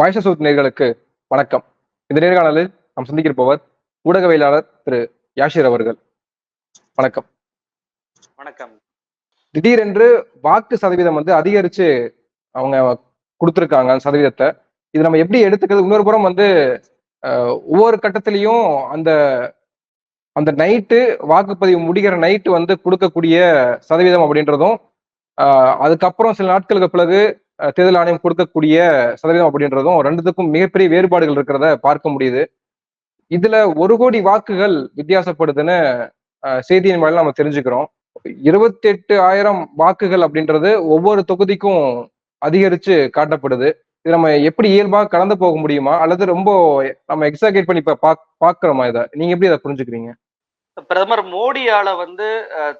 Voice south நேர்களுக்கு வணக்கம். இந்த நேர்காணலில் நாம் சந்திக்கிருப்பவர் ஊடகவியலாளர் திரு யாஷிர் அவர்கள். வணக்கம். வணக்கம். திடீரென்று வாக்கு சதவீதம் வந்து அதிகரிச்சு அவங்க கொடுத்துருக்காங்க அந்த சதவீதத்தை. இது நம்ம எப்படி எடுத்துக்கிறது? இன்னொரு புறம் வந்து ஒவ்வொரு கட்டத்திலையும் அந்த அந்த நைட்டு வாக்குப்பதிவு முடிகிற நைட்டு வந்து கொடுக்கக்கூடிய சதவீதம் அப்படின்றதும் அதுக்கப்புறம் சில நாட்களுக்கு பிறகு தேர்தல் ஆணையம் கொடுக்கக்கூடிய சதவீதம் அப்படின்றதும் ரெண்டுத்துக்கும் மிகப்பெரிய வேறுபாடுகள் இருக்கிறத பார்க்க முடியுது. இதுல ஒரு கோடி வாக்குகள் வித்தியாசப்படுதுன்னு செய்தியின் வாயிலா நம்ம தெரிஞ்சுக்கிறோம். இருபத்தி எட்டு ஆயிரம் வாக்குகள் அப்படின்றது ஒவ்வொரு தொகுதிக்கும் அதிகரிச்சு காட்டப்படுது. இது நம்ம எப்படி இயல்பாக கடந்து போக முடியுமா? அல்லது ரொம்ப நம்ம எக்ஸாகேட் பண்ணி இப்ப பாக் பாக்குறோமா இதை? நீங்க எப்படி அதை புரிஞ்சுக்கிறீங்க? பிரதமர் மோடியால வந்து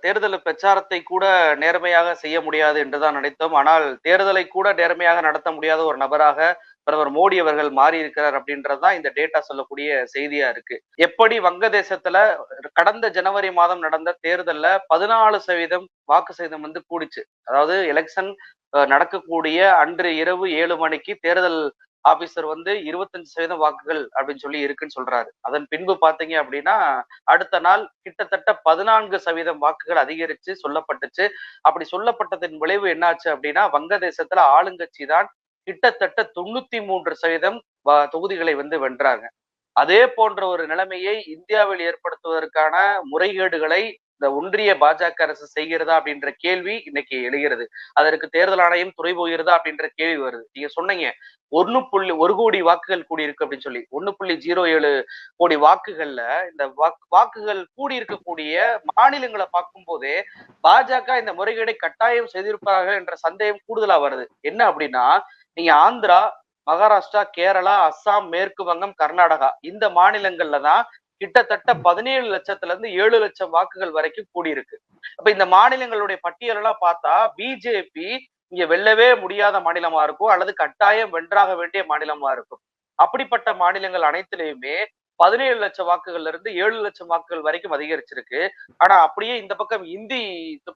தேர்தல் பிரச்சாரத்தை கூட நேர்மையாக செய்ய முடியாது என்றுதான் நினைத்தோம். ஆனால் தேர்தலை கூட நேர்மையாக நடத்த முடியாத ஒரு நபராக பிரதமர் மோடி அவர்கள் மாறி இருக்கிறார் அப்படின்றதுதான் இந்த டேட்டா சொல்லக்கூடிய செய்தியா இருக்கு. எப்படி வங்கதேசத்துல கடந்த ஜனவரி மாதம் நடந்த தேர்தல்ல பதினாலு சதவீதம் வாக்கு சதவீதம் வந்து கூடிச்சு. அதாவது எலெக்ஷன் நடக்கக்கூடிய அன்று இரவு ஏழு மணிக்கு தேர்தல் ஆபீசர் வந்து இருபத்தஞ்சு சதவீதம் வாக்குகள் அப்படின்னு சொல்லி இருக்குன்னு சொல்றாரு. அதன் பின்பு பாத்தீங்க அப்படின்னா அடுத்த நாள் கிட்டத்தட்ட பதினான்கு சதவீதம் வாக்குகள் அதிகரிச்சு சொல்லப்பட்டுச்சு. அப்படி சொல்லப்பட்டதன் விளைவு என்னாச்சு அப்படின்னா வங்கதேசத்துல ஆளுங்கட்சி தான் கிட்டத்தட்ட தொண்ணூத்தி மூன்று சதவீதம் தொகுதிகளை வந்து வென்றாங்க. அதே போன்ற ஒரு நிலைமையை இந்தியாவில் ஏற்படுத்துவதற்கான முறைகேடுகளை இந்த ஒன்றிய பாஜக அரசு செய்கிறதா அப்படின்ற கேள்வி இன்னைக்கு எழுகிறது. அதற்கு தேர்தல் ஆணையம் துறை போகிறதா அப்படின்ற கேள்வி வருது. நீங்க சொன்னீங்க ஒன்னு புள்ளி ஒரு கோடி வாக்குகள் கூடியிருக்கு அப்படின்னு சொல்லி. ஒன்னு புள்ளி ஜீரோ ஏழு கோடி வாக்குகள்ல இந்த வாக்கு வாக்குகள் கூடியிருக்கக்கூடிய மாநிலங்களை பார்க்கும் போதே பாஜக இந்த முறைகேடை கட்டாயம் செய்திருப்பார்கள் என்ற சந்தேகம் கூடுதலா வருது. என்ன அப்படின்னா நீங்க ஆந்திரா மகாராஷ்டிரா கேரளா அஸ்ஸாம் மேற்கு வங்கம் கர்நாடகா இந்த மாநிலங்கள்ல தான் கிட்டத்தட்ட பதினேழு லட்சத்துல இருந்து ஏழு லட்சம் வாக்குகள் வரைக்கும் கூடியிருக்கு. அப்ப இந்த மாநிலங்களுடைய பட்டியலெல்லாம் பார்த்தா பிஜேபி இங்க வெல்லவே முடியாத மாநிலமா இருக்கும் அல்லது கட்டாயம் வென்றாக வேண்டிய மாநிலமா இருக்கும். அப்படிப்பட்ட மாநிலங்கள் அனைத்திலையுமே பதினேழு லட்சம் வாக்குகள்ல இருந்து ஏழு லட்சம் வாக்குகள் வரைக்கும் அதிகரிச்சிருக்கு. ஆனா அப்படியே இந்த பக்கம் இந்தி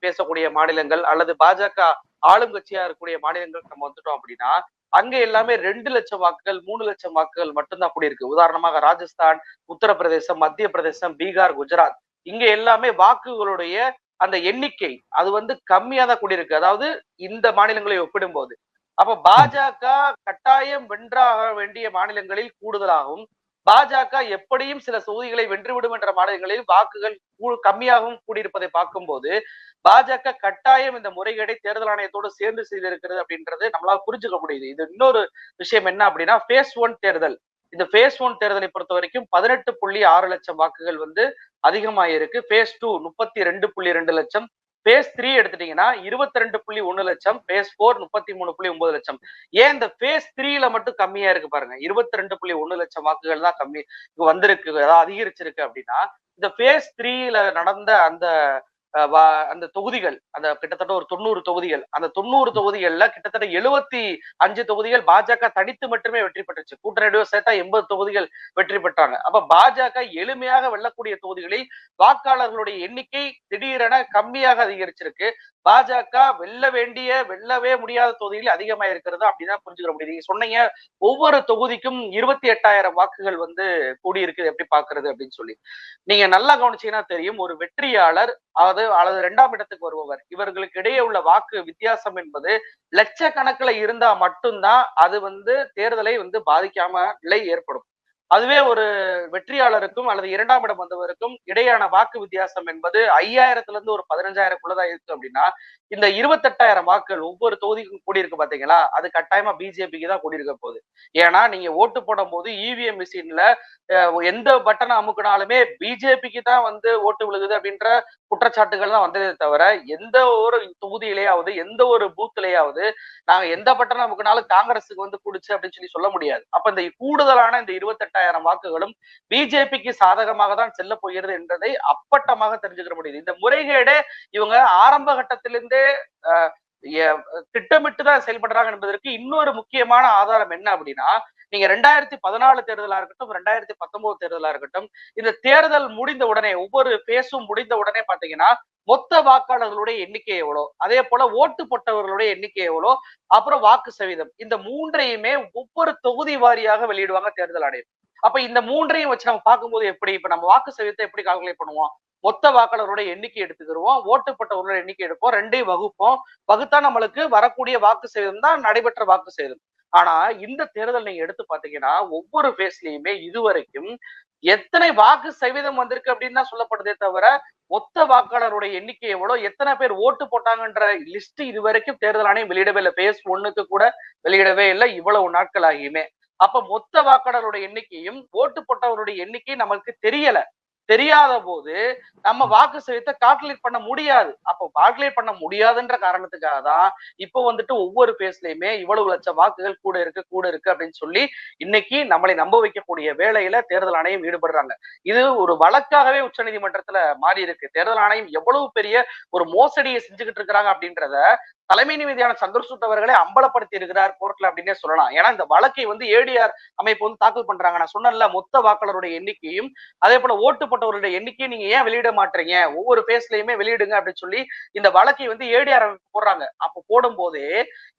பேசக்கூடிய மாநிலங்கள் அல்லது பாஜக ஆளும் கட்சியா இருக்கக்கூடிய மாநிலங்கள் நம்ம வந்துட்டோம் அப்படின்னா அங்க எல்லாமே ரெண்டு லட்சம் வாக்குகள் மூணு லட்சம் வாக்குகள் மட்டும்தான் அப்படி இருக்கு உதாரணமாக ராஜஸ்தான் உத்தரப்பிரதேசம் மத்திய பிரதேசம் பீகார் குஜராத். இங்க எல்லாமே வாக்குகளுடைய அந்த எண்ணிக்கை அது வந்து கம்மியா தான் கூடியிருக்கு. அதாவது இந்த மாநிலங்களை ஒப்பிடும்போது. அப்ப பாஜக கட்டாயம் வென்றாக வேண்டிய மாநிலங்களில் கூடுதலாகவும் பாஜக எப்படியும் சில தொகுதிகளை வென்றுவிடும் என்ற மாநிலங்களில் வாக்குகள் கூ- கம்மியாகவும் கூடியிருப்பதை பார்க்கும்போது பாஜக கட்டாயம் இந்த முறைகேடை தேர்தல் ஆணையத்தோடு சேர்ந்து செய்திருக்கிறது அப்படின்றது நம்மளால புரிஞ்சுக்க முடியுது. இது இன்னொரு விஷயம் என்ன அப்படின்னா ஃபேஸ் ஒன் தேர்தல். இந்த ஃபேஸ் ஒன் தேர்தலை பொறுத்த வரைக்கும் பதினெட்டு புள்ளி ஆறு லட்சம் வாக்குகள் வந்து அதிகமாயிருக்கு. ஃபேஸ் டூ முப்பத்தி ரெண்டு புள்ளி ரெண்டு லட்சம். ஃபேஸ் த்ரீ எடுத்துட்டீங்கன்னா இருபத்தி ரெண்டு புள்ளி ஒன்னு லட்சம். ஃபேஸ் ஃபோர் முப்பத்தி மூணு புள்ளி ஒன்பது லட்சம். ஏன் இந்த ஃபேஸ் த்ரீல மட்டும் கம்மியா இருக்கு பாருங்க? இருபத்தி ரெண்டு புள்ளி ஒன்னு லட்சம் வாக்குகள் தான் கம்மி வந்திருக்கு அதாவது அதிகரிச்சிருக்கு அப்படின்னா இந்த ஃபேஸ் த்ரீல நடந்த அந்த அந்த தொகுதிகள் அந்த கிட்டத்தட்ட ஒரு தொண்ணூறு தொகுதிகள் அந்த தொண்ணூறு தொகுதிகள்ல கிட்டத்தட்ட எழுபத்தி அஞ்சு தொகுதிகள் பாஜக தனித்து மட்டுமே வெற்றி பெற்றுச்சு. கூட்டணியோட சேர்த்தா எண்பது தொகுதிகள் வெற்றி பெற்றாங்க. அப்ப பாஜக எளிமையாக வெல்லக்கூடிய தொகுதிகளில் வாக்காளர்களுடைய எண்ணிக்கை திடீரென கம்மியாக அதிகரிச்சிருக்கு. பாஜக வெல்ல வேண்டிய வெல்லவே முடியாத தொகுதிகளில் அதிகமா இருக்கிறது. அப்படிதான் புரிஞ்சுக்கிற முடியுது. நீங்க சொன்னீங்க ஒவ்வொரு தொகுதிக்கும் இருபத்தி எட்டாயிரம் வாக்குகள் வந்து கூடி எப்படி பாக்குறது அப்படின்னு சொல்லி. நீங்க நல்லா கவனிச்சீங்கன்னா தெரியும் ஒரு வெற்றியாளர் அதாவது அல்லது இரண்டாம் இடத்துக்கு வருபவர் இவர்களுக்கு இடையே உள்ள வாக்கு வித்தியாசம் என்பது லட்சக்கணக்கில் இருந்தா மட்டும்தான் அது வந்து தேர்தலை வந்து பாதிக்காம நிலை ஏற்படும். அதுவே ஒரு வெற்றியாளருக்கும் அல்லது இரண்டாம் இடம் வந்தவருக்கும் இடையான வாக்கு வித்தியாசம் என்பது ஐயாயிரத்துல இருந்து ஒரு பதினஞ்சாயிரக்குள்ளதான் இருக்கு அப்படின்னா இந்த இருபத்தெட்டாயிரம் வாக்குகள் ஒவ்வொரு தொகுதிக்கும் கூடியிருக்கு பாத்தீங்களா? அது கட்டாயமா பிஜேபிக்கு தான் கூடியிருக்க போகுது. ஏன்னா நீங்க ஓட்டு போடும் போது இவிஎம் மிஷின்ல எந்த பட்டனை அமுக்குனாலுமே பிஜேபிக்கு தான் வந்து ஓட்டு விழுகுது அப்படின்ற குற்றச்சாட்டுகள் தான் வந்ததே தவிர எந்த ஒரு தொகுதியிலேயாவது எந்த ஒரு பூத்துலயாவது நாங்க எந்த பட்டனை அமுக்கினாலும் காங்கிரஸுக்கு வந்து கூடுச்சு அப்படின்னு சொல்லி சொல்ல முடியாது. அப்ப இந்த கூடுதலான இந்த இருபத்தெட்டாயிரம் வாக்குகளும் பிஜேபிக்கு சாதகமாக தான் செல்ல போகிறது என்பதை அப்பட்டமாக தெரிஞ்சுக்கிற முடியுது. இந்த முறைகேடே இவங்க ஆரம்ப கட்டத்திலிருந்தே திட்டமிட்டு தான் செயல்படுறாங்க என்பதற்கு இன்னொரு முக்கியமான ஆதாரம் என்ன அப்படின்னா நீங்க ரெண்டாயிரத்தி பதினாலு தேர்தலா இருக்கட்டும் ரெண்டாயிரத்தி பத்தொன்பது தேர்தலா இருக்கட்டும் இந்த தேர்தல் முடிந்த உடனே ஒவ்வொரு பேசும் முடிந்த உடனே பாத்தீங்கன்னா மொத்த வாக்காளர்களுடைய எண்ணிக்கை எவ்வளோ? அதே போல ஓட்டு போட்டவர்களுடைய எண்ணிக்கை எவ்வளோ? அப்புறம் வாக்கு சதவீதம். இந்த மூன்றையுமே ஒவ்வொரு தொகுதி வாரியாக வெளியிடுவாங்க தேர்தல் ஆணையம். அப்ப இந்த மூன்றையும் வச்சு நம்ம பார்க்கும்போது எப்படி இப்ப நம்ம வாக்கு சதவீதத்தை எப்படி கால்குலேட் பண்ணுவோம்? மொத்த வாக்காளருடைய எண்ணிக்கை எடுத்துக்கிடுவோம் ஓட்டுப்பட்டவர்களுடைய எண்ணிக்கை எடுப்போம் ரெண்டையும் வகுப்போம். வகுத்தா நம்மளுக்கு வரக்கூடிய வாக்கு சதவீதம் தான் நடைபெற்ற வாக்கு சதவீதம். ஆனா இந்த தேர்தல் நீங்க எடுத்து பாத்தீங்கன்னா ஒவ்வொரு பேஸ்லயுமே இதுவரைக்கும் எத்தனை வாக்கு சதவீதம் வந்திருக்கு அப்படின்னு தான் சொல்லப்படுதே தவிர மொத்த வாக்காளருடைய எண்ணிக்கை எவ்வளவு எத்தனை பேர் ஓட்டு போட்டாங்கன்ற லிஸ்ட் இதுவரைக்கும் தேர்தல் ஆணையம் வெளியிடவே இல்லை. பேஸ் ஒண்ணுக்கு கூட வெளியிடவே இல்லை. இவ்வளவு நாட்கள் ஆகியுமே அப்ப மொத்த வாக்காளருடைய எண்ணிக்கையும் ஓட்டு போட்டவருடைய எண்ணிக்கையும் நமக்கு தெரியல. தெரியாத போது நம்ம வாக்கு சதவீதத்தை கால்குலேட் பண்ண முடியாது. அப்போ கால்குலேட் பண்ண முடியாதுன்ற காரணத்துக்காக தான் இப்போ வந்துட்டு ஒவ்வொரு பேஸ்லயுமே இவ்வளவு லட்சம் வாக்குகள் கூட இருக்கு கூட இருக்கு அப்படின்னு சொல்லி இன்னைக்கு நம்மளை நம்ப வைக்கக்கூடிய வேலையில தேர்தல் ஆணையம் ஈடுபடுறாங்க. இது ஒரு வழக்காகவே உச்சநீதிமன்றத்துல மாறி இருக்கு. தேர்தல் ஆணையம் எவ்வளவு பெரிய ஒரு மோசடியை செஞ்சுக்கிட்டு இருக்கிறாங்க அப்படின்றத தலைமை நீதியான சந்திரசூட் அவர்களை அம்பலப்படுத்தி இருக்கிறார் கோர்ட்ல அப்படின்னே சொல்லலாம். ஏன்னா இந்த வழக்கை வந்து ஏடிஆர் அமைப்பு வந்து தாக்கல் பண்றாங்க. நான் சொன்னல மொத்த வாக்காளருடைய எண்ணிக்கையும் அதே போல ஓட்டு போட்டவருடைய நீங்க ஏன் வெளியிட மாட்டீங்க? ஒவ்வொரு பேஸ்லயுமே வெளியிடுங்க அப்படின்னு சொல்லி இந்த வழக்கை வந்து ஏடிஆர் அமைப்பு போடுறாங்க. அப்போ போடும் போதே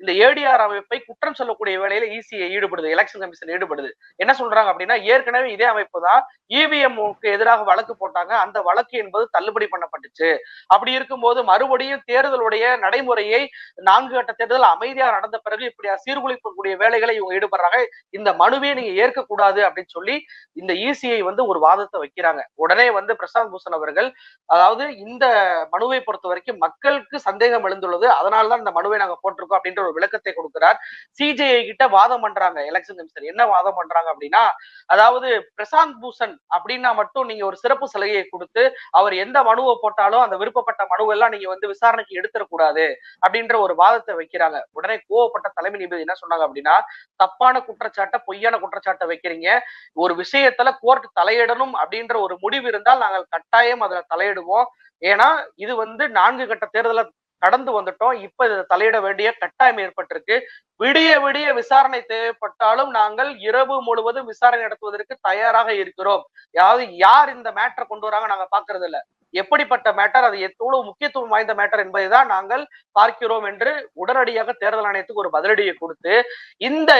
இந்த ஏடிஆர் அமைப்பை குற்றம் சொல்லக்கூடிய வேலையில இசிஐ ஈடுபடுது எலெக்ஷன் கமிஷன் ஈடுபடுது. என்ன சொல்றாங்க அப்படின்னா ஏற்கனவே இதே அமைப்பு தான் இவிஎம்க்கு எதிராக வழக்கு போட்டாங்க. அந்த வழக்கு என்பது தள்ளுபடி பண்ணப்பட்டுச்சு. அப்படி இருக்கும்போது மறுபடியும் தேர்தலுடைய நடைமுறையை நான்கு கட்ட தேர்தல் அமைதியாக நடந்த பிறகு இப்படி சீர்குலைக்கக்கூடிய வேலைகளை இவங்க ஈடுபடுறாங்க. இந்த மனுவே நீங்க ஏற்கக்கூடாது அப்படின்னு சொல்லி இந்த இசிஐ வந்து ஒரு வாதத்தை வைக்கிறாங்க. உடனே வந்து பிரசாந்த் பூஷன் அவர்கள் அதாவது இந்த மனுவை பொறுத்த வரைக்கும் மக்களுக்கு சந்தேகம் எழுந்துள்ளது. அதனாலதான் இந்த மனுவை நாங்க போட்டிருக்கோம் அப்படின்ற ஒரு விளக்கத்தை கொடுக்கிறார். சிஜேஐ கிட்ட வாதம் பண்றாங்க எலெக்ஷன் கமிஷன் என்ன வாதம் பண்றாங்க அப்படின்னா அதாவது பிரசாந்த் பூஷன் அப்படின்னா மட்டும் நீங்க ஒரு சிறப்பு சலுகையை கொடுத்து அவர் எந்த மனுவை போட்டாலும் அந்த விருப்பப்பட்ட மனுவெல்லாம் நீங்க வந்து விசாரணைக்கு எடுத்துடக்கூடாது அப்படின்ற ஒரு வாதத்தை வைக்கிறாங்க. உடனே கோவப்பட்ட தலைமை நீதிபதி என்ன சொன்னாங்க அப்படின்னா தப்பான குற்றச்சாட்டை பொய்யான குற்றச்சாட்டை வைக்கிறீங்க. ஒரு விஷயத்துல கோர்ட் தலையிடணும் அப்படின்ற ஒரு முடிவு இருந்தால் நாங்கள் கட்டாயம் அதுல தலையிடுவோம். ஏன்னா இது வந்து நான்கு கட்ட தேர்தலை கடந்து வந்துட்டோம். இப்ப இதை தலையிட வேண்டிய கட்டாயம் ஏற்பட்டிருக்கு. விடிய விடிய விசாரணை தேவைப்பட்டாலும் நாங்கள் இரவு முழுவதும் விசாரணை நடத்துவதற்கு தயாராக இருக்கிறோம். அதாவது யார் இந்த மேட்டரை கொண்டு வராங்க நாங்க பாக்குறது இல்ல எப்படிப்பட்ட மேட்டர் அது எவ்வளவு முக்கியத்துவம் வாய்ந்த மேட்டர் என்பதை தான் நாங்கள் பார்க்கிறோம் என்று உடனடியாக தேர்தல் ஆணையத்துக்கு ஒரு பதிலடியை கொடுத்து இந்த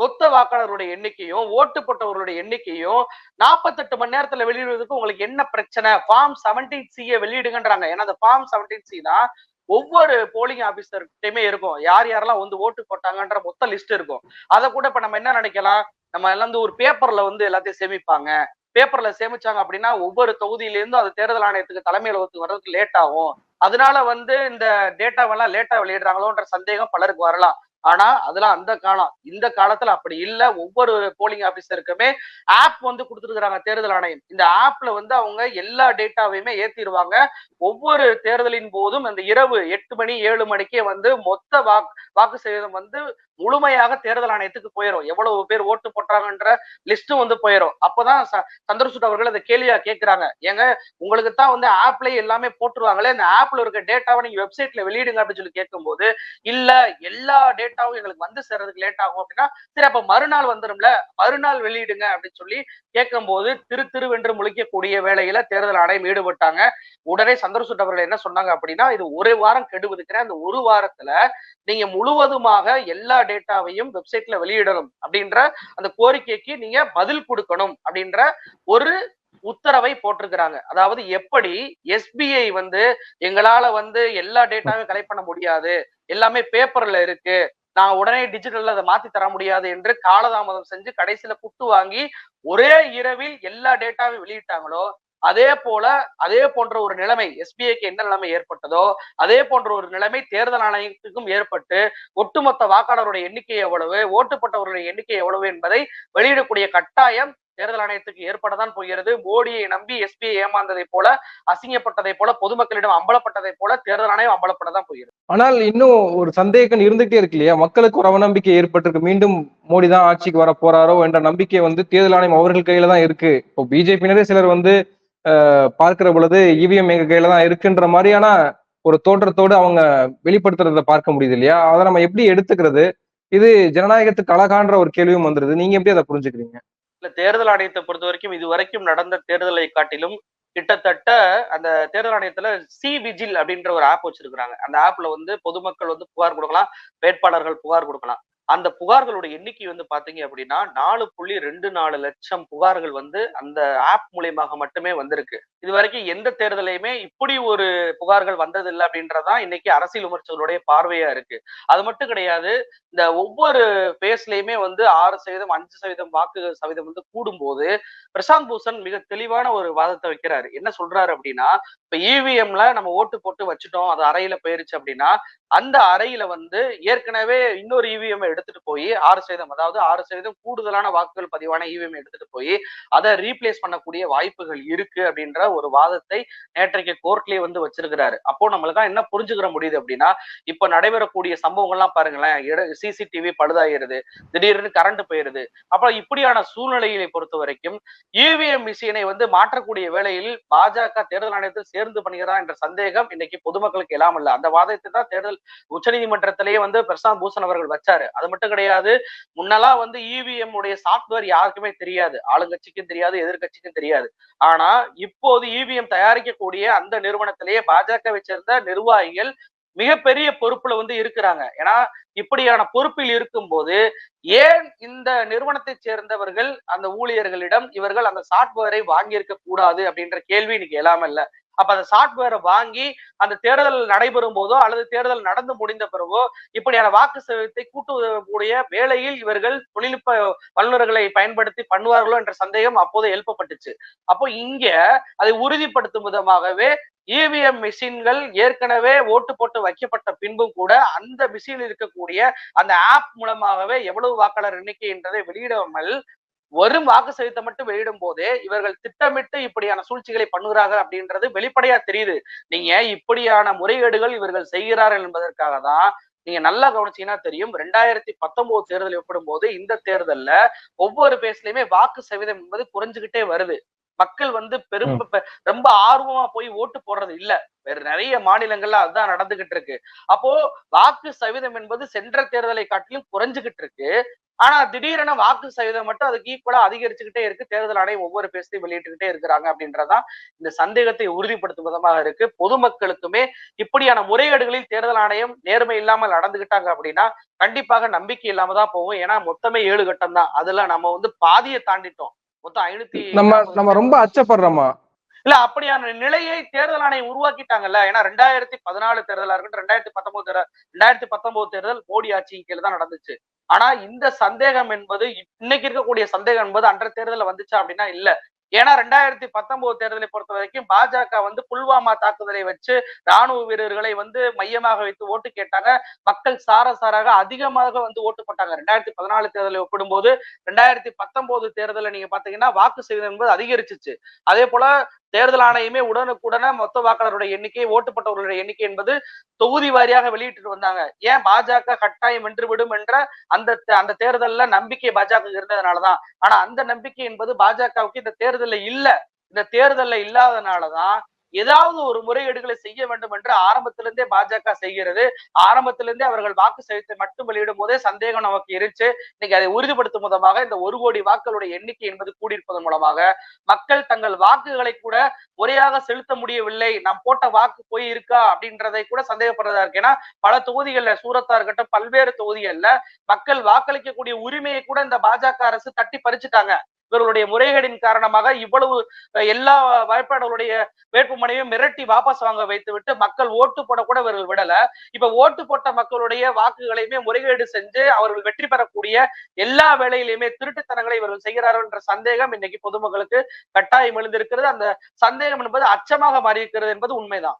மொத்த வாக்காளருடைய எண்ணிக்கையும் ஓட்டு போட்டவர்களுடைய எண்ணிக்கையும் நாற்பத்தெட்டு மணி நேரத்துல வெளியிடுவதற்கு உங்களுக்கு என்ன பிரச்சனை? ஃபார்ம் செவன்டீன் சியை வெளியிடுங்கன்றாங்க. ஏன்னா அந்த ஃபார்ம் செவன்டீன் சி தான் ஒவ்வொரு போலிங் ஆபீசர்கிட்டயுமே இருக்கும். யார் யாரெல்லாம் வந்து ஓட்டு போட்டாங்கன்ற மொத்த லிஸ்ட் இருக்கும். அதை கூட இப்ப நம்ம என்ன நினைக்கலாம்? நம்ம எல்லாம் வந்து ஒரு பேப்பர்ல வந்து எல்லாத்தையும் சேமிப்பாங்க. பேப்பர்ல சேமிச்சாங்க அப்படின்னா ஒவ்வொரு தொகுதியிலேருந்தும் அது தேர்தல் ஆணையத்துக்கு தலைமை அலுவலகத்துக்கு வர்றதுக்கு லேட் ஆகும். அதனால வந்து இந்த டேட்டாவெல்லாம் லேட்டா வெளியிடுறாங்களோன்ற சந்தேகம் பலருக்கு வரலாம். ஆனா அதெல்லாம் அந்த காலம். இந்த காலத்துல அப்படி இல்ல. ஒவ்வொரு போலிங் ஆபீசருக்குமே ஆப் வந்து கொடுத்துருக்காங்க தேர்தல் ஆணையம். இந்த ஆப்ல வந்து அவங்க எல்லா டேட்டாவையுமே ஏத்திடுவாங்க ஒவ்வொரு தேர்தலின் போதும் அந்த இரவு எட்டு மணி ஏழு மணிக்கே வந்து மொத்த வாக்கு வாக்கு சேதம் வந்து முழுமையாக தேர்தல் ஆணையத்துக்கு போயிடும் எவ்வளவு பேர் ஓட்டு போட்டாங்கன்ற லிஸ்டும் வந்து போயிடும் அப்பதான் சந்திரசூட் அவர்கள் அந்த கேள்வியா கேட்கிறாங்க ஏங்க உங்களுக்கு தான் வந்து ஆப்லயே எல்லாமே போட்டுருவாங்களே. இந்த ஆப்ல இருக்க டேட்டாவை நீங்க வெப்சைட்ல வெளியிடுங்க அப்படின்னு சொல்லி கேட்கும்போது இல்ல எல்லா டேட்டாவும் எங்களுக்கு வந்து சேர்றதுக்கு லேட் ஆகும் அப்படின்னா சரி அப்ப மறுநாள் வந்துரும்ல மறுநாள் வெளியிடுங்க அப்படின்னு சொல்லி கேட்கும்போது திரு திருவென்று முழிக்கக்கூடிய வேலையில தேர்தல் ஆணையம் ஈடுபட்டாங்க. உடனே சந்திரசூட் அவர்கள் என்ன சொன்னாங்க அப்படின்னா இது ஒரு வாரம் கெடுவதுக்குறேன் அந்த ஒரு வாரத்துல நீங்க முழுவதுமாக எல்லா டேட்டாவையும் வெப்சைட்ல வெளியிடணும் அப்படின்ற அந்த கோரிக்கைக்கு நீங்க பதில் கொடுக்கணும் அப்படின்ற ஒரு உத்தரவை போட்டிருக்கிறாங்க. அதாவது எப்படி எஸ்பிஐ வந்து எங்களால வந்து எல்லா டேட்டாவையும் கலெக்ட் பண்ண முடியாது. எல்லாமே பேப்பர்ல இருக்கு. நான் உடனே டிஜிட்டல்ல அதை மாத்தி தர முடியாது என்று காலதாமதம் செஞ்சு கடைசியில குட்டு வாங்கி ஒரே இரவில் எல்லா டேட்டாவையும் வெளியிட்டாங்களோ அதே போல அதே போன்ற ஒரு நிலைமை எஸ்பிஐக்கு என்ன நிலைமை ஏற்பட்டதோ அதே போன்ற ஒரு நிலைமை தேர்தல் ஆணையத்துக்கும் ஏற்பட்டு ஒட்டுமொத்த வாக்காளருடைய எண்ணிக்கை எவ்வளவு ஓட்டுப்பட்டவர்களுடைய எண்ணிக்கை எவ்வளவு என்பதை வெளியிடக்கூடிய கட்டாயம் தேர்தல் ஆணையத்துக்கு ஏற்படத்தான் போகிறது. மோடியை நம்பி எஸ்பிஐ ஏமாந்ததை போல அசிங்கப்பட்டதை போல பொதுமக்களிடம் அம்பலப்பட்டதை போல தேர்தல் ஆணையம் அம்பலப்படதான் போகிறது. ஆனால் இன்னும் ஒரு சந்தேகம் இருந்துகிட்டே இருக்கு இல்லையா? மக்களுக்கு ஒரு அவநம்பிக்கை ஏற்பட்டிருக்கு. மீண்டும் மோடி தான் ஆட்சிக்கு வர போறாரோ என்ற நம்பிக்கை வந்து தேர்தல் ஆணையம் அவர்கள் கையில தான் இருக்கு. இப்போ பிஜேபியினரே சிலர் வந்து பார்க்கிற பொழுது இவிஎம் எங்க கையில தான் இருக்குன்ற மாதிரியான ஒரு தோற்றத்தோடு அவங்க வெளிப்படுத்துறத பார்க்க முடியுது இல்லையா? அதை நம்ம எப்படி எடுத்துக்கிறது? இது ஜனநாயகத்துக்கு அழகான்ற ஒரு கேள்வியும் வந்துருது. நீங்க எப்படி அதை புரிஞ்சுக்கிறீங்க? தேர்தல் ஆணையத்தை பொறுத்த வரைக்கும் இது வரைக்கும் நடந்த தேர்தலை காட்டிலும் கிட்டத்தட்ட அந்த தேர்தல் ஆணையத்துல சி விஜில் அப்படின்ற ஒரு ஆப் வச்சிருக்கிறாங்க. அந்த ஆப்ல வந்து பொதுமக்கள் வந்து புகார் கொடுக்கலாம் வேட்பாளர்கள் புகார் கொடுக்கலாம். அந்த புகார்களோட எண்ணிக்கை வந்து பாத்தீங்க அப்படின்னா நாலு புள்ளி ரெண்டு நாலு லட்சம் புகார்கள் வந்து அந்த ஆப் மூலியமாக மட்டுமே வந்திருக்கு. இது வரைக்கும் எந்த தேர்தலையுமே இப்படி ஒரு புகார்கள் வந்ததில்லை அப்படின்றதான் இன்னைக்கு அரசியல் விமர்சகர்களுடைய பார்வையா இருக்கு. அது மட்டும் கிடையாது இந்த ஒவ்வொரு பேஸ்லயுமே வந்து ஆறு சதவீதம் அஞ்சு சதவீதம் வாக்கு சதவீதம் வந்து கூடும்போது பிரசாந்த் பூஷன் மிக தெளிவான ஒரு வாதத்தை வைக்கிறாரு. என்ன சொல்றாரு அப்படின்னா இப்ப இவிஎம்ல நம்ம ஓட்டு போட்டு வச்சுட்டோம் அது அறையில போயிருச்சு அப்படின்னா அந்த அறையில வந்து ஏற்கனவே இன்னொரு இவிஎம் எடுத்துட்டு போய் ஆறு சதவீதம் அதாவது ஆறு சதவீதம் கூடுதலான வாக்குகள் பதிவான இவிஎம் எடுத்துட்டு போய் அதை ரீப்ளேஸ் பண்ணக்கூடிய வாய்ப்புகள் இருக்கு அப்படின்ற ஒரு வாதத்தை நேற்றைக்கு கோர்ட்லயே வந்து வச்சிருக்கிறாரு. அப்போ நம்மளுக்கு என்ன புரிஞ்சுக்கிற முடியுது அப்படின்னா இப்ப நடைபெறக்கூடிய சம்பவங்கள்லாம் பாருங்களேன் சிசிடிவி பழுதாயிருது திடீர்னு கரண்ட் போயிருது. அப்ப இப்படியான சூழ்நிலையை பொறுத்த வரைக்கும் இவிஎம் மிஷினை வந்து மாற்றக்கூடிய வேளையில் பாஜக தேர்தல் ஆணையத்தில் சேர்ந்து பண்ணுகிறதா என்ற சந்தேகம் இன்னைக்கு பொதுமக்களுக்கு எல்லாம் இல்ல அந்த வாதத்தை தான் தேர்தல் உச்சநீதிமன்றத்திலேயே வந்து பிரசாந்த் பூஷன் அவர்கள் வச்சாரு. அது மட்டும் கிடையாது. முன்னெல்லாம் வந்து இவிஎம் உடைய சாப்ட்வேர் யாருக்குமே தெரியாது. ஆளுங்கட்சிக்கும் தெரியாது எதிர்கட்சிக்கும் தெரியாது. ஆனா இப்போது இவிஎம் தயாரிக்கக்கூடிய அந்த நிறுவனத்திலேயே பாஜகவை சேர்ந்த நிர்வாகிகள் மிகப்பெரிய பொறுப்புல வந்து இருக்கிறாங்க. ஏன்னா இப்படியான பொறுப்பில் இருக்கும்போது ஏன் இந்த நிறுவனத்தை சேர்ந்தவர்கள் அந்த ஊழியர்களிடம் இவர்கள் அந்த சாப்ட்வேரை வாங்கியிருக்க கூடாது அப்படின்ற கேள்வி இன்னைக்கு எழாம இல்ல. அப்ப அந்த சாப்ட்வேரை வாங்கி அந்த தேர்தல் நடைபெறும் போதோ அல்லது தேர்தல் நடந்து முடிந்த பிறகோ இப்படியான வாக்கு சதவீதத்தை கூட்டக்கூடிய வேளையில் இவர்கள் தொழில்நுட்ப வல்லுநர்களை பயன்படுத்தி பண்ணுவார்களோ என்ற சந்தேகம் அப்போது எழுப்பப்பட்டுச்சு. அப்போ இங்க அதை உறுதிப்படுத்தும் விதமாகவே இவிஎம் மிஷின்கள் ஏற்கனவே ஓட்டு போட்டு வைக்கப்பட்ட பின்பும் கூட அந்த மிஷினில் இருக்கக்கூடிய அந்த ஆப் மூலமாகவே எவ்வளவு வாக்காளர் எண்ணிக்கை என்றதை வெளியிடாமல் வரும் வாக்கு சதவீதத்தை மட்டும் வெளியிடும் போதே இவர்கள் திட்டமிட்டு இப்படியான சூழ்ச்சிகளை பண்ணுகிறார்கள் அப்படின்றது வெளிப்படையா தெரியுது. நீங்க இப்படியான முறைகேடுகள் இவர்கள் செய்கிறார்கள் என்பதற்காக தான் நீங்க நல்லா கவனிச்சீங்கன்னா தெரியும். ரெண்டாயிரத்தி பத்தொன்பது தேர்தல் ஒப்பிடும்போது இந்த தேர்தல்ல ஒவ்வொரு பேஸ்லயுமே வாக்கு சதவீதம் என்பது குறைஞ்சுகிட்டே வருது. மக்கள் வந்து பெரும் ரொம்ப ஆர்வமா போய் ஓட்டு போடுறது இல்ல. வேற நிறைய மாநிலங்கள்ல அதுதான் நடந்துகிட்டு இருக்கு. அப்போ வாக்கு சதவீதம் என்பது சென்ற தேர்தலை காட்டிலும் குறைஞ்சுகிட்டு இருக்கு. ஆனா திடீரென வாக்கு சதவீதம் மட்டும் அதுக்கு ஈக்குவலா அதிகரிச்சுக்கிட்டே இருக்கு. தேர்தல் ஆணையம் ஒவ்வொரு பேசத்தையும் வெளியிட்டுக்கிட்டே இருக்கிறாங்க அப்படின்றதான் இந்த சந்தேகத்தை உறுதிப்படுத்தும் விதமாக இருக்கு. பொதுமக்களுக்குமே இப்படியான முறைகேடுகளில் தேர்தல் ஆணையம் நேர்மை இல்லாமல் நடந்துகிட்டாங்க அப்படின்னா கண்டிப்பாக நம்பிக்கை இல்லாம தான் போகும். ஏன்னா மொத்தமே ஏழு கட்டம் தான் அதுல நம்ம வந்து பாதியை தாண்டிட்டோம். மொத்தம் ஐநூத்தி நம்ம நம்ம ரொம்ப அச்சப்படுறோமா? இல்ல அப்படியான நிலையை தேர்தல் ஆணையம் உருவாக்கிட்டாங்கல்ல. ஏன்னா ரெண்டாயிரத்தி பதினாலு தேர்தலா இருக்கட்டும் ரெண்டாயிரத்தி பத்தொன்பது தேர்தல் ரெண்டாயிரத்தி பத்தொன்பது தேர்தல் மோடி ஆட்சியின் கீழ் தான் நடந்துச்சு. ஆனா இந்த சந்தேகம் என்பது இன்னைக்கு இருக்கக்கூடிய சந்தேகம் என்பது அன்ற தேர்தலில் வந்துச்சா அப்படின்னா இல்ல. ஏன்னா ரெண்டாயிரத்தி பத்தொன்பது தேர்தலை பொறுத்த வரைக்கும் பாஜக வந்து புல்வாமா தாக்குதலை வச்சு ராணுவ வீரர்களை வந்து மையமாக வைத்து ஓட்டு கேட்டாங்க. மக்கள் சார சாராக அதிகமாக வந்து ஓட்டு போட்டாங்க. ரெண்டாயிரத்தி பதினாலு தேர்தலை ஒப்பிடும்போது ரெண்டாயிரத்தி பத்தொன்பது தேர்தலை நீங்க பாத்தீங்கன்னா வாக்கு செய்தது என்பது அதிகரிச்சிச்சு. அதே போல தேர்தல் ஆணையமே உடனுக்குடனே மொத்த வாக்காளருடைய எண்ணிக்கை ஓட்டுப்பட்டவர்களுடைய எண்ணிக்கை என்பது தொகுதி வாரியாக வெளியிட்டு வந்தாங்க. ஏன் பாஜக கட்டாயம் வென்றுவிடும் என்ற அந்த அந்த தேர்தல்ல நம்பிக்கை பாஜக இருந்ததுனாலதான். ஆனா அந்த நம்பிக்கை என்பது பாஜகவுக்கு இந்த தேர்தல்ல இல்ல. இந்த தேர்தல்ல இல்லாதனாலதான் ஏதாவது ஒரு முறையீடுகளை செய்ய வேண்டும் என்று ஆரம்பத்திலிருந்தே பாஜக செய்கிறது. ஆரம்பத்திலிருந்தே அவர்கள் வாக்கு சதவீதத்தை மட்டும் வெளியிடும் போதே சந்தேகம் நமக்கு இருந்துச்சு. இன்னைக்கு அதை உறுதிப்படுத்தும் விதமாக இந்த ஒரு கோடி வாக்களுடைய எண்ணிக்கை என்பது கூடியிருப்பதன் மூலமாக மக்கள் தங்கள் வாக்குகளை கூட முறையாக செலுத்த முடியவில்லை. நாம் போட்ட வாக்கு போய் இருக்கா அப்படின்றதை கூட சந்தேகப்படுறதா இருக்கு. ஏன்னா பல தொகுதிகள்ல சூரத்தா இருக்கட்டும் பல்வேறு தொகுதிகள்ல மக்கள் வாக்களிக்கக்கூடிய உரிமையை கூட இந்த பாஜக அரசு தட்டி பறிச்சுட்டாங்க. இவர்களுடைய முறைகேடின் காரணமாக இவ்வளவு எல்லா வாய்ப்பாளர்களுடைய வேட்புமனையும் மிரட்டி வாபஸ் வாங்க வைத்துவிட்டு மக்கள் ஓட்டு போட கூட இவர்கள் விடல. இப்ப ஓட்டு போட்ட மக்களுடைய வாக்குகளையுமே முறைகேடு செஞ்சு அவர்கள் வெற்றி பெறக்கூடிய எல்லா வேலையிலுமே திருட்டுத்தனங்களை இவர்கள் செய்கிறார்கள் என்ற சந்தேகம் இன்னைக்கு பொதுமக்களுக்கு கட்டாயம் எழுந்திருக்கிறது. அந்த சந்தேகம் என்பது அச்சமாக மாறியிருக்கிறது என்பது உண்மைதான்.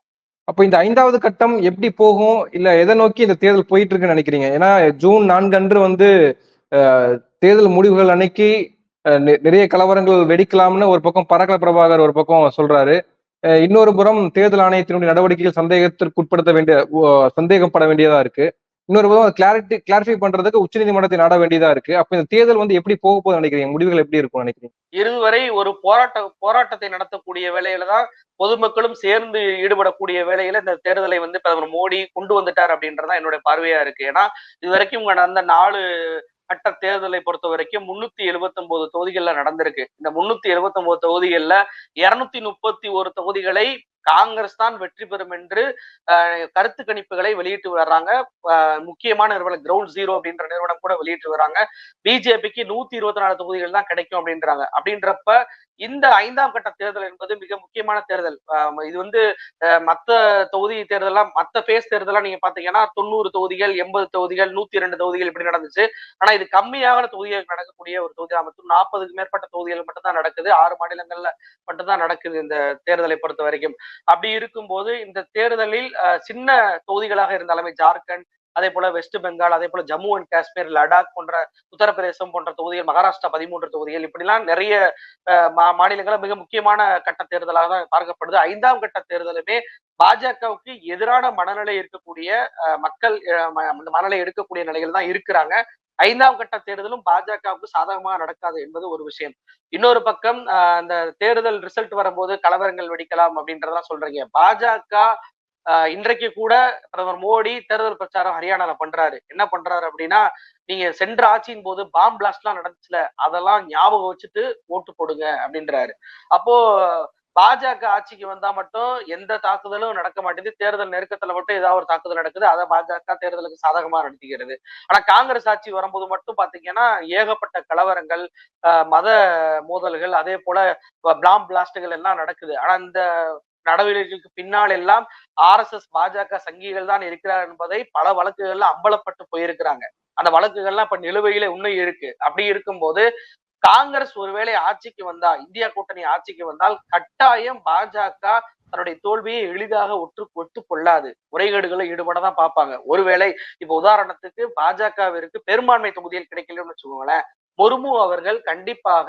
அப்போ இந்த ஐந்தாவது கட்டம் எப்படி போகும்? இல்ல எதை நோக்கி இந்த தேர்தல் போயிட்டு இருக்குன்னு நினைக்கிறீங்க? ஏன்னா ஜூன் நான்கு அன்று வந்து தேர்தல் முடிவுகள் அன்னைக்கு நிறைய கலவரங்கள் வெடிக்கலாம்னு ஒரு பக்கம் பரகல பிரபாகர் ஒரு பக்கம் சொல்றாரு. இன்னொரு புறம் தேர்தல் ஆணையத்தினுடைய நடவடிக்கைகள் சந்தேகத்திற்குட்படுத்த வேண்டிய சந்தேகப்பட வேண்டியதா இருக்கு. இன்னொரு புறம் கிளாரிட்டி கிளாரிஃபை பண்றதுக்கு உச்சநீதிமன்றத்தை நாட வேண்டியதா இருக்கு. அப்ப இந்த தேர்தல் வந்து எப்படி போக போகுது நினைக்கிறீங்க? முடிவுகள் எப்படி இருக்கும் நினைக்கிறீங்க? இதுவரை ஒரு போராட்ட போராட்டத்தை நடத்தக்கூடிய வேலையில தான் பொதுமக்களும் சேர்ந்து ஈடுபடக்கூடிய வேலையில இந்த தேர்தலை வந்து பிரதமர் மோடி கொண்டு வந்துட்டார் அப்படின்றதான் என்னுடைய பார்வையா இருக்கு. ஏன்னா இது வரைக்கும் நடந்த நாலு கட்ட தேர்தலை பொறுத்த வரைக்கும் முன்னூத்தி எழுபத்தி ஒன்பது தொகுதிகள்ல நடந்திருக்கு. இந்த முன்னூத்தி எழுபத்தி ஒன்பது தொகுதிகள்ல இருநூத்தி முப்பத்தி ஒரு தொகுதிகளை காங்கிரஸ் தான் வெற்றி பெறும் என்று கருத்து கணிப்புகளை வெளியிட்டு வர்றாங்க. முக்கியமான நிறுவனம் கிரவுண்ட் ஜீரோ அப்படின்ற நிறுவனம் கூட வெளியிட்டு வர்றாங்க. பிஜேபிக்கு நூத்தி இருபத்தி நாலு தொகுதிகள் தான் கிடைக்கும் அப்படின்றாங்க. அப்படின்றப்ப இந்த ஐந்தாம் கட்ட தேர்தல் என்பது மிக முக்கியமான தேர்தல். ஆஹ் இது வந்து மத்த தொகுதி தேர்தலாம் மத்த பேஸ் தேர்தலாம் நீங்க பாத்தீங்கன்னா தொண்ணூறு தொகுதிகள் எண்பது தொகுதிகள் நூத்தி ரெண்டு தொகுதிகள் இப்படி நடந்துச்சு. ஆனா இது கம்மியான தொகுதிகள் நடக்கக்கூடிய ஒரு தொகுதி மட்டும் நாற்பதுக்கு மேற்பட்ட தொகுதிகள் மட்டும் தான் நடக்குது. ஆறு மாநிலங்கள்ல மட்டும்தான் நடக்குது இந்த தேர்தலை பொறுத்த வரைக்கும். அப்படி இருக்கும்போது இந்த தேர்தலில் சின்ன தொகுதிகளாக இருந்தாலுமே ஜார்க்கண்ட் அதே போல வெஸ்ட் பெங்கால் அதே போல ஜம்மு அண்ட் காஷ்மீர் லடாக் போன்ற உத்தரப்பிரதேசம் போன்ற தொகுதிகள் மகாராஷ்டிரா பதிமூன்று தொகுதிகள் இப்படிலாம் நிறைய அஹ், மா- மிக முக்கியமான கட்ட தேர்தலாக தான் பார்க்கப்படுது. ஐந்தாம் கட்ட தேர்தலுமே பாஜகவுக்கு எதிரான மனநிலை இருக்கக்கூடிய அஹ், மக்கள் அஹ், ம- மனநிலை எடுக்கக்கூடிய நிலையில் தான் இருக்கிறாங்க. ஐந்தாம் கட்ட தேர்தலும் பாஜகவுக்கு சாதகமாக நடக்காது என்பது ஒரு விஷயம். இன்னொரு பக்கம் அஹ், அந்த தேர்தல் ரிசல்ட் வரும்போது கலவரங்கள் வெடிக்கலாம் அப்படின்றதெல்லாம் சொல்றீங்க. பாஜக இன்றைக்கு கூட பிரதமர் மோடி தேர்தல் பிரச்சாரம் ஹரியானால பண்றாரு. என்ன பண்றாரு அப்படின்னா நீங்க சென்ற ஆட்சியின் போது பாம் பிளாஸ்ட் எல்லாம் நடந்துச்சுல அதெல்லாம் ஞாபகம் வச்சுட்டு ஓட்டு போடுங்க அப்படின்றாரு. அப்போ பாஜக ஆட்சிக்கு வந்தா மட்டும் எந்த தாக்குதலும் நடக்க மாட்டேங்குது. தேர்தல் நெருக்கத்துல மட்டும் ஏதாவது ஒரு தாக்குதல் நடக்குது. அதை பாஜக தேர்தலுக்கு சாதகமா நடத்திக்கிறது. ஆனா காங்கிரஸ் ஆட்சி வரும்போது மட்டும் பாத்தீங்கன்னா ஏகப்பட்ட கலவரங்கள் அஹ், மத மோதல்கள் அதே போல பிளாம் பிளாஸ்டுகள் எல்லாம் நடக்குது. ஆனா இந்த நடவடிக்கைகளுக்கு பின்னால் எல்லாம் ஆர்எஸ்எஸ் பாஜக சங்கிகள் தான் இருக்கிறார் என்பதை பல வழக்குகள்ல அம்பலப்பட்டு போயிருக்கிறாங்க. அந்த வழக்குகள்லாம் இப்ப நிலுவையில இன்னும் இருக்கு. அப்படி இருக்கும்போது காங்கிரஸ் ஒருவேளை ஆட்சிக்கு வந்தா இந்தியா கூட்டணி ஆட்சிக்கு வந்தால் கட்டாயம் பாஜக தன்னுடைய தோல்வியை எளிதாக ஒற்று ஒத்து கொள்ளாது. முறைகேடுகளை ஈடுபடதான் பார்ப்பாங்க. ஒருவேளை இப்ப உதாரணத்துக்கு பாஜகவிற்கு பெரும்பான்மை தொகுதியில் கிடைக்கலன்னு வச்சுக்கோங்களேன். முர்மு அவர்கள் கண்டிப்பாக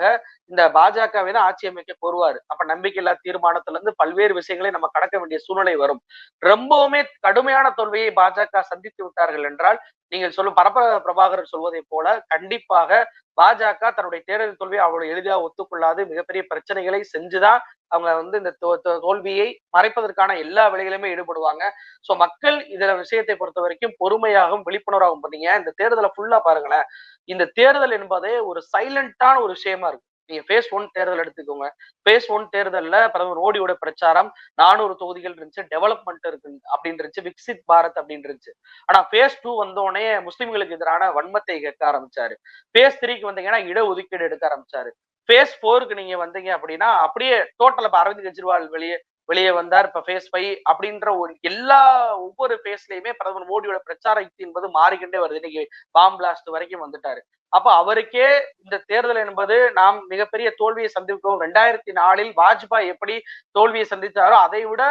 இந்த பாஜகவை தான் ஆட்சி அமைக்க கோருவாரு. அப்ப நம்பிக்கையில்லா தீர்மானத்துல இருந்து பல்வேறு விஷயங்களை நம்ம கடக்க வேண்டிய சூழ்நிலை வரும். ரொம்பவுமே கடுமையான தோல்வியை பாஜக சந்தித்து விட்டார்கள் என்றால் நீங்கள் சொல்லும் பரப்ப பிரபாகரன் சொல்வதை போல கண்டிப்பாக பாஜக தன்னுடைய தேர்தல் தோல்வியை அவ்வளவு எளிதாக ஒத்துக்கொள்ளாது மிகப்பெரிய பிரச்சனைகளை செஞ்சுதான் அவங்க வந்து இந்த தோ- தோல்வியை மறைப்பதற்கான எல்லா வேலைகளுமே ஈடுபடுவாங்க. சோ மக்கள் இதுல விஷயத்தை பொறுத்த வரைக்கும் பொறுமையாகவும் விழிப்புணர்வாகவும் பண்ணீங்க. இந்த தேர்தலை ஃபுல்லா பாருங்களேன். இந்த தேர்தல் என்பதே ஒரு சைலண்டான ஒரு விஷயமா இருக்கு. நீங்க பேஸ் ஒன் தேர்தல் எடுத்துக்கோங்க. பேஸ் ஒன் தேர்தல்ல பிரதமர் மோடியோட பிரச்சாரம் நானூறு தொகுதிகள் இருந்துச்சு டெவலப்மெண்ட் இருக்கு அப்படின்னு இருந்துச்சு விக்சித் பாரத் அப்படின்னு இருந்துச்சு ஆனா பேஸ் டூ வந்தோடனே முஸ்லிம்களுக்கு எதிரான வன்மத்தை கேட்க ஆரம்பிச்சாரு. பேஸ் த்ரீக்கு வந்தீங்கன்னா இடஒதுக்கீடு எடுக்க ஆரம்பிச்சாரு. பேஸ் போருக்கு நீங்க வந்தீங்க அப்படின்னா அப்படியே டோட்டல் இப்ப அரவிந்த் கெஜ்ரிவால் வெளியே வெளியே வந்தார் இப்ப ஃபேஸ் ஃபைவ் அப்படின்ற ஒரு எல்லா ஒவ்வொரு ஃபேஸ்லயுமே பிரதமர் மோடியோட பிரச்சார யுக்தி என்பது மாறிக்கிட்டே வருது. இன்னைக்கு பாம் பிளாஸ்ட் வரைக்கும் வந்துட்டாரு. அப்ப அவருக்கே இந்த தேர்தல் என்பது நாம் மிகப்பெரிய தோல்வியை சந்திப்போம் ரெண்டாயிரத்தி நாலில் வாஜ்பாய் எப்படி தோல்வியை சந்தித்தாரோ அதை விட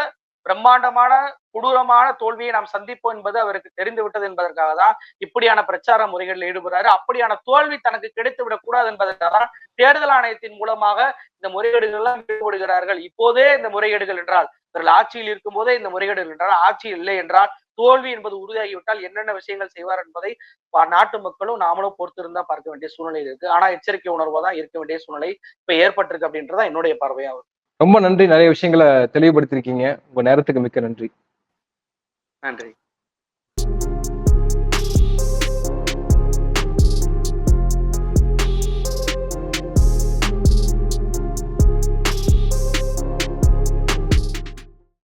பிரம்மாண்டமான கொடூரமான தோல்வியை நாம் சந்திப்போம் என்பது அவருக்கு தெரிந்து விட்டது என்பதற்காக தான் இப்படியான பிரச்சார முறைகளில் ஈடுபடுறாரு. அப்படியான தோல்வி தனக்கு கிடைத்து விடக்கூடாது என்பதற்காக தான் தேர்தல் ஆணையத்தின் மூலமாக இந்த முறைகேடுகள் எல்லாம் ஈடுபடுகிறார்கள். இப்போதே இந்த முறைகேடுகள் என்றால் இவர்கள் ஆட்சியில் இருக்கும் போதே இந்த முறைகேடுகள் என்றால் ஆட்சியில் இல்லை என்றால் தோல்வி என்பது உறுதியாகிவிட்டால் என்னென்ன விஷயங்கள் செய்வார் என்பதை நாட்டு மக்களும் நாமளும் பொறுத்திருந்தா பார்க்க வேண்டிய சூழ்நிலை இருக்கு. ஆனா எச்சரிக்கை உணர்வா தான் இருக்க வேண்டிய சூழ்நிலை இப்ப ஏற்பட்டிருக்கு அப்படின்றதான் என்னுடைய பார்வையாகும். ரொம்ப நன்றி. நிறைய விஷயங்களை தெளிவுபடுத்திருக்கீங்க உங்க நேரத்துக்கு மிக்க நன்றி. நன்றி.